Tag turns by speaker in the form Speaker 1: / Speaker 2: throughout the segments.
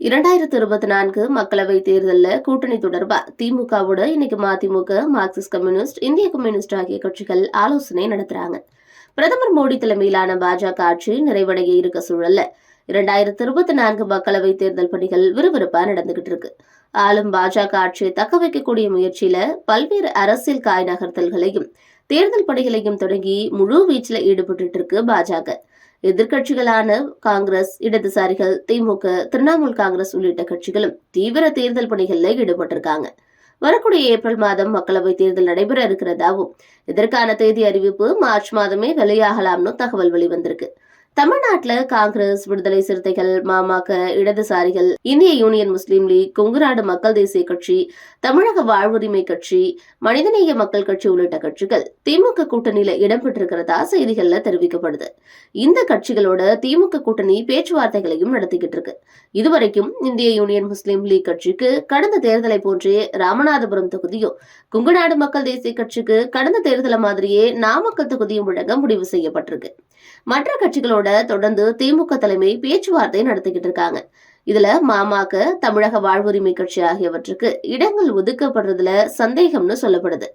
Speaker 1: இரண்டாயிரத்து இருபத்தி நான்கு மக்களவை தேர்தலில் கூட்டணி தொடர்பா திமுகவோட இன்னைக்கு மதிமுக மார்க்சிஸ்ட் கம்யூனிஸ்ட் இந்திய கம்யூனிஸ்ட் ஆகிய கட்சிகள் ஆலோசனை நடத்துறாங்க. பிரதமர் மோடி தலைமையிலான பாஜக ஆட்சி நிறைவடைய இருக்க சூழல்ல. இரண்டாயிரத்து இருபத்தி நான்கு மக்களவை தேர்தல் பணிகள் விறுவிறுப்பா நடந்துகிட்டு இருக்கு. ஆளும் பாஜக ஆட்சியை தக்க வைக்கக்கூடிய முயற்சியில பல்வேறு அரசியல் காய் நகர்த்தல்களையும் தேர்தல் பணிகளையும் தொடங்கி முழு வீச்சில் ஈடுபட்டு இருக்கு பாஜக. எதிர்க்கட்சிகளான காங்கிரஸ் இடதுசாரிகள் திமுக திரிணாமுல் காங்கிரஸ் உள்ளிட்ட கட்சிகளும் தீவிர தேர்தல் பணிகளில் ஈடுபட்டிருக்காங்க. வரக்கூடிய ஏப்ரல் மாதம் மக்களவை தேர்தல் நடைபெற இருக்கிறதாவும் இதற்கான தேதி அறிவிப்பு மார்ச் மாதமே வெளியாகலாம்னு தகவல் வெளிவந்திருக்கு. தமிழ்நாட்டில் காங்கிரஸ் விடுதலை சிறுத்தைகள் மாமாக்க இடதுசாரிகள் இந்திய யூனியன் முஸ்லீம் லீக் கொங்குநாடு மக்கள் தேசிய கட்சி தமிழக வாழ்வுரிமை கட்சி மனிதநேய மக்கள் கட்சி உள்ளிட்ட கட்சிகள் திமுக கூட்டணியில இடம்பெற்றிருக்கிறதா செய்திகள்ல தெரிவிக்கப்படுது. இந்த கட்சிகளோட திமுக கூட்டணி பேச்சுவார்த்தைகளையும் நடத்திக்கிட்டு இருக்கு. இதுவரைக்கும் இந்திய யூனியன் முஸ்லீம் லீக் கட்சிக்கு கடந்த தேர்தலை போன்றே ராமநாதபுரம் தொகுதியும் குங்குநாடு மக்கள் தேசிய கட்சிக்கு கடந்த தேர்தலை மாதிரியே நாமக்கல் தொகுதியும் வழங்க முடிவு செய்யப்பட்டிருக்கு. மற்ற கட்சிகளோட தொடர்ந்து திமுக தலைமை பேச்சுவார்த்தை நடத்திக்கிட்டு இருக்காங்க. இதுல மாமாக்க தமிழக வாழ்வுரிமை கட்சி ஆகியவற்றுக்கு இடங்கள் ஒதுக்கப்படுறதுல சந்தேகம்னு சொல்லப்படுது.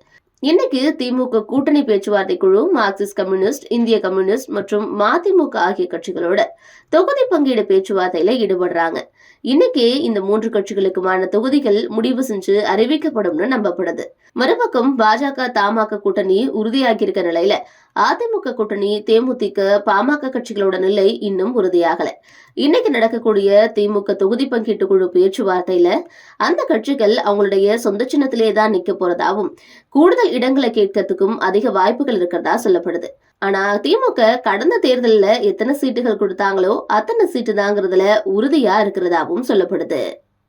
Speaker 1: இன்னைக்கு திமுக கூட்டணி பேச்சுவார்த்தை குழு மார்க்சிஸ்ட் கம்யூனிஸ்ட் இந்திய கம்யூனிஸ்ட் மற்றும் மதிமுக ஆகிய கட்சிகளோட தொகுதி பங்கீடு பேச்சுவார்த்தையில ஈடுபடுறாங்க. இன்னைக்கு இந்த மூன்று கட்சிகளுக்குமான தொகுதிகள் முடிவு செஞ்சு அறிவிக்கப்படும்னு நம்பப்படுது. மறுபக்கம் பாஜக தமாக கூட்டணி உறுதியாகி இருக்க நிலையில அதிமுக கூட்டணி தேமுதிக பாமக கட்சிகளோட நிலை இன்னும் உறுதியாகல. இன்னைக்கு நடக்கக்கூடிய திமுக தொகுதி பங்கீட்டு குழு பேச்சுவார்த்தையில அந்த கட்சிகள் அவங்களுடைய சொந்த சின்னத்திலே தான் நிக்க போறதாவும் கூடுதல் இடங்களை கேட்கறதுக்கும் அதிக வாய்ப்புகள் இருக்கிறதா சொல்லப்படுது. ஆனா திமுக கடந்த தேர்தலில் எத்தனை சீட்டுகள் கொடுத்தாங்களோ அத்தனை சீட்டு தாங்கிறதுல உறுதியா இருக்கிறதாவும் சொல்லப்படுது.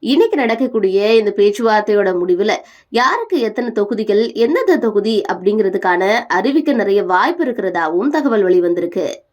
Speaker 1: இன்னைக்கு நடக்கக்கூடிய இந்த பேச்சுவார்த்தையோட முடிவுல யாருக்கு எத்தனை தொகுதிகள் எந்தெந்த தொகுதி அப்படிங்கிறதுக்கான அறிவிக்க நிறைய வாய்ப்பு இருக்கிறதாவும் தகவல் வெளிவந்திருக்கு.